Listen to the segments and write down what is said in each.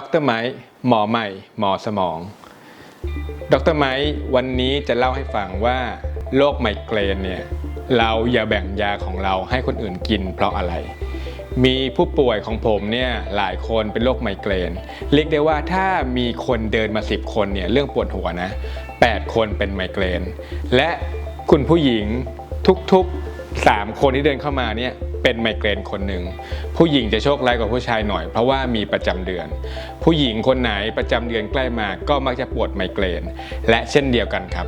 ดรไม้หมอใหม่หมอสมอง ดรไม้วันนี้จะเล่าให้ฟังว่าโรคไมเกรนเนี่ยเราอย่าแบ่งยาของเราให้คนอื่นกินเพราะอะไร มีผู้ป่วยของผมเนี่ยหลายคนเป็นโรคไมเกรน เรียกได้ว่าถ้ามีคนเดินมา 10 คนเนี่ยเรื่องปวดหัวนะ 8 คนเป็นไมเกรน และคุณผู้หญิงทุกๆ 3 คนที่เดินเข้ามาเนี่ย เป็นไมเกรนคนหนึ่งผู้หญิงจะโชคร้ายกว่าผู้ชายหน่อยเพราะว่ามีประจำเดือน ผู้หญิงคนไหนประจำเดือนใกล้มาก็มักจะปวดไมเกรน และเช่นเดียวกันครับ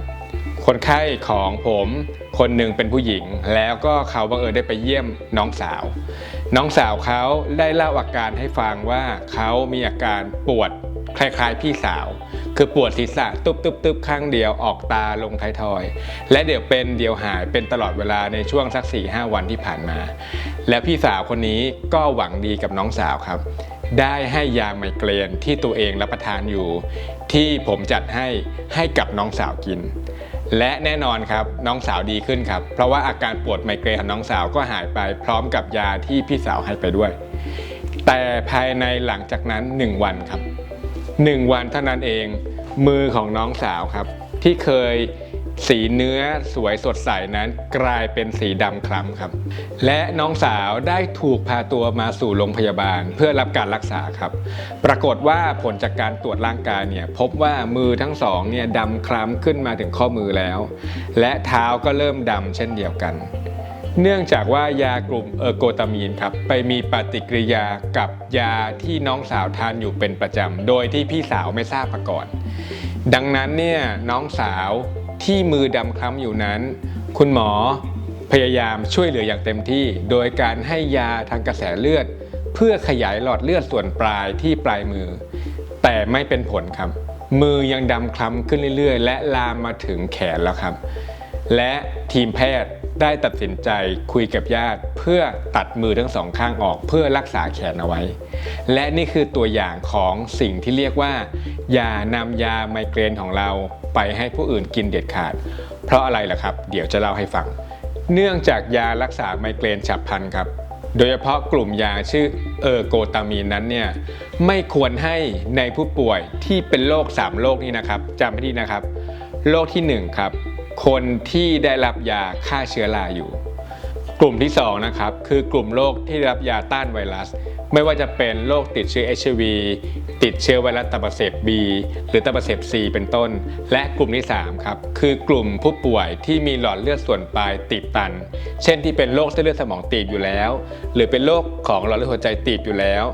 คนไข้ของผมคนหนึ่งเป็นผู้หญิง แล้วก็เขาบังเอิญได้ไปเยี่ยมน้องสาว น้องสาวเขาได้เล่าอาการให้ฟังว่าเขามีอาการปวด คล้ายๆพี่สาว คือปวดศีรษะตุบๆๆข้างเดียวออกตาลงท้ายทอย และเดี๋ยวเป็นเดี๋ยวหายเป็นตลอดเวลาในช่วงสัก4-5หวันที่ผ่านมา และพี่สาวคนนี้ก็หวังดีกับน้องสาวครับ ได้ให้ยาไมเกรนที่ตัวเองรับประทานอยู่ ที่ผมจัดให้ให้กับน้องสาวกิน และแน่นอนครับน้องสาวดีขึ้นครับ เพราะว่าอาการปวดไมเกรนของน้องสาวก็หายไปพร้อมกับยาที่พี่สาวให้ไปด้วย แต่ภายในหลังจากนั้น 1 วันครับ 1 วันเท่านั้นเอง มือของน้องสาวครับ ที่เคยสีเนื้อสวยสดใสนั้นกลายเป็นสีดำคล้ำครับ และน้องสาวได้ถูกพาตัวมาสู่โรงพยาบาลเพื่อรับการรักษาครับ ปรากฏว่าผลจากการตรวจร่างกายเนี่ยพบว่ามือทั้งสองเนี่ยดำคล้ำขึ้นมาถึงข้อมือแล้ว และเท้าก็เริ่มดำเช่นเดียวกัน เนื่องจากว่ายากลุ่มเออร์โกตามีนครับไปมีปฏิกิริยากับยาที่น้องสาวทานอยู่เป็นประจำ โดยที่พี่สาวไม่ทราบมาก่อน ดังนั้นเนี่ยน้องสาวที่มือดำคล้ำอยู่นั้น คุณหมอพยายามช่วยเหลืออย่างเต็มที่ โดยการให้ยาทางกระแสเลือด เพื่อขยายหลอดเลือดส่วนปลายที่ปลายมือ แต่ไม่เป็นผลครับ มือยังดำคล้ำขึ้นเรื่อยๆ และลามมาถึงแขนแล้วครับ และทีมแพทย์ได้ตัดสินใจคุยกับญาติ เพื่อตัดมือทั้งสองข้างออกเพื่อรักษาแขนเอาไว้ และนี่คือตัวอย่างของสิ่งที่เรียกว่า อย่านำยาไมเกรนของเราไปให้ผู้อื่นกินเด็ดขาด เพราะอะไรล่ะครับ เดี๋ยวจะเล่าให้ฟัง เนื่องจากยารักษาไมเกรนฉับพลันครับ โดยเฉพาะกลุ่มยาชื่อเออร์โกตามีนนั้นเนี่ยไม่ควรให้ในผู้ป่วยที่เป็นโรค3โรคนี้นะครับจำให้ดีนะครับโรคที่1ครับ คนที่ได้รับยาฆ่าเชื้อราอยู่ กลุ่มที่2นะครับคือกลุ่มโรคที่ได้รับยาต้านไวรัส ไม่ว่าจะเป็นโรคติดเชื้อ HIV ติดเชื้อไวรัสตับอักเสบ B หรือตับอักเสบ C เป็นต้น และกลุ่มที่3ครับคือกลุ่มผู้ป่วยที่มีหลอดเลือดส่วนปลายตีบตัน เช่นที่เป็นโรคเส้นเลือดสมองตีบอยู่แล้ว หรือเป็นโรคของหลอดเลือดหัวใจตีบอยู่แล้ว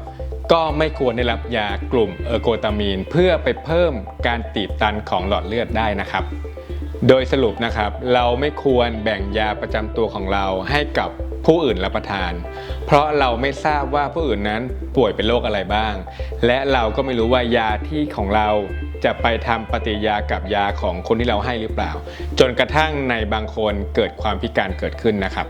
ก็ไม่ควรได้รับยากลุ่มเออร์โกตามีน เพื่อไปเพิ่มการตีบตันของหลอดเลือดได้นะครับ โดยสรุปนะครับ เราไม่ควรแบ่งยาประจำตัวของเราให้กับผู้อื่นรับประทาน เพราะเราไม่ทราบว่าผู้อื่นนั้นป่วยเป็นโรคอะไรบ้าง และเราก็ไม่รู้ว่ายาที่ของเราจะไปทำปฏิยากับยาของคนที่เราให้หรือเปล่า จนกระทั่งในบางคนเกิดความพิการเกิดขึ้นนะครับ